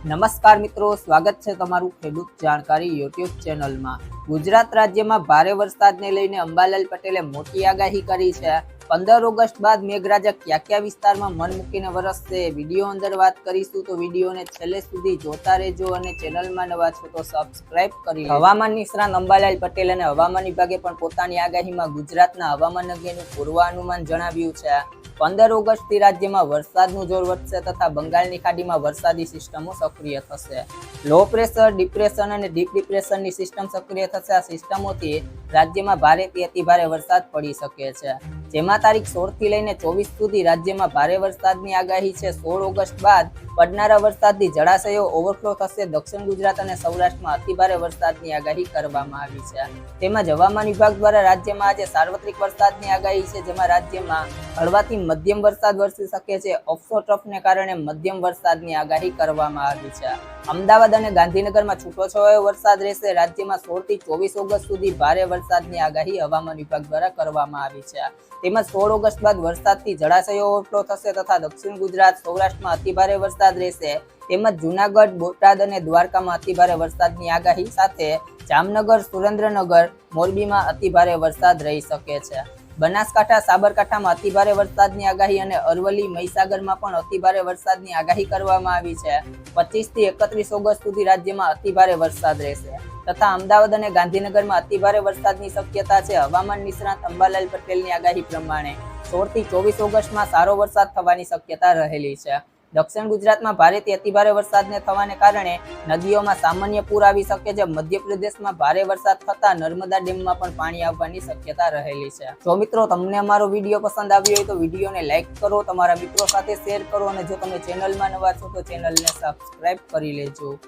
નમસ્કાર મિત્રો, સ્વાગત છે તમારું ખેડૂત જાણકારી યુટ્યુબ ચેનલમાં ગુજરાત રાજ્યમાં ભારે વરસાદને લઈને અંબાલાલ પટેલે મોટી આગાહી કરી છે. પંદર ઓગસ્ટ બાદ મેઘરાજા કયા કયા વિસ્તારમાં મન મૂકીને વરસશે વીડિયો અંદર વાત કરીશું. તો વિડીયોને છેલ્લે સુધી જોતા રહેજો અને ચેનલમાં નવા છો તો સબસ્ક્રાઇબ કરી હવામાન નિષ્ણાંત અંબાલાલ પટેલ અને હવામાન વિભાગે પણ પોતાની આગાહીમાં ગુજરાતના હવામાન અંગેનું પૂર્વાનુમાન જણાવ્યું છે. પંદર ઓગસ્ટથી રાજ્યમાં વરસાદનું જોર વધશે તથા બંગાળની ખાડીમાં વરસાદી સિસ્ટમો સક્રિય થશે. લો પ્રેશર, ડિપ્રેશન અને ડીપ ડિપ્રેશનની સિસ્ટમ સક્રિય થશે. આ સિસ્ટમોથી રાજ્યમાં ભારેથી અતિ ભારે વરસાદ પડી શકે છે. જેમાં તારીખ સોળથી લઈને ચોવીસ સુધી રાજ્યમાં ભારે વરસાદની આગાહી છે. સોળ ઓગસ્ટ બાદ પડનારા વરસાદથી જળાશયો ઓવરફ્લો થશે. દક્ષિણ ગુજરાત અને સૌરાષ્ટ્રમાં અતિભારે વરસાદની આગાહી કરવામાં આવી છે. તેમજ હવામાન વિભાગ દ્વારા રાજ્યમાં આજે સાર્વત્રિક વરસાદની આગાહી છે, જેમાં રાજ્યમાં હળવાથી મધ્યમ વરસાદ વરસી શકે છે. ઓફસો ટ્રફને કારણે મધ્યમ વરસાદની આગાહી કરવામાં આવી છે. અમદાવાદ અને ગાંધીનગરમાં છૂટોછવાયો વરસાદ રહેશે. રાજ્યમાં સોળથી ચોવીસ ઓગસ્ટ સુધી ભારે વરસાદની આગાહી હવામાન વિભાગ દ્વારા કરવામાં આવી છે. તેમજ સોળ ઓગસ્ટ બાદ વરસાદથી જળાશયો ઓવરફ્લો થશે તથા દક્ષિણ ગુજરાત, સૌરાષ્ટ્રમાં અતિભારે વરસાદ રહેશે. તેમજ જૂનાગઢ, બોટાદ અને દ્વારકામાં અતિભારે વરસાદની આગાહી સાથે જામનગર, સુરેન્દ્રનગર, મોરબીમાં અતિભારે વરસાદ રહી શકે છે. બનાસકાંઠા, સાબરકાંઠામાં અતિભારે વરસાદની આગાહી અને અરવલ્લી, મહીસાગરમાં પણ અતિભારે વરસાદની આગાહી કરવામાં આવી છે. પચીસથી એકત્રીસ ઓગસ્ટ સુધી રાજ્યમાં અતિભારે વરસાદ રહેશે. તથા અમદાવાદ અને ગાંધીનગરમાં અતિભારે વરસાદની શક્યતા છે. હવામાન નિષ્ણાત અંબાલાલ પટેલની આગાહી પ્રમાણે સોળથી ચોવીસ ઓગસ્ટમાં સારો વરસાદ થવાની શક્યતા રહેલી છે. દક્ષિણ ગુજરાતમાં ભારેથી અતિભારે વરસાદને થવાને કારણે નદીઓમાં સામાન્ય પૂર આવી શકે છે. મધ્યપ્રદેશમાં ભારે વરસાદ થતા નર્મદા ડેમમાં પણ પાણી આવવાની શક્યતા રહેલી છે. જો મિત્રો તમને અમારો વીડિયો પસંદ આવ્યો હોય તો વિડીયોને લાઇક કરો, તમારા મિત્રો સાથે શેર કરો અને જો તમે ચેનલમાં નવા છો તો ચેનલને સબસ્ક્રાઇબ કરી લેજો.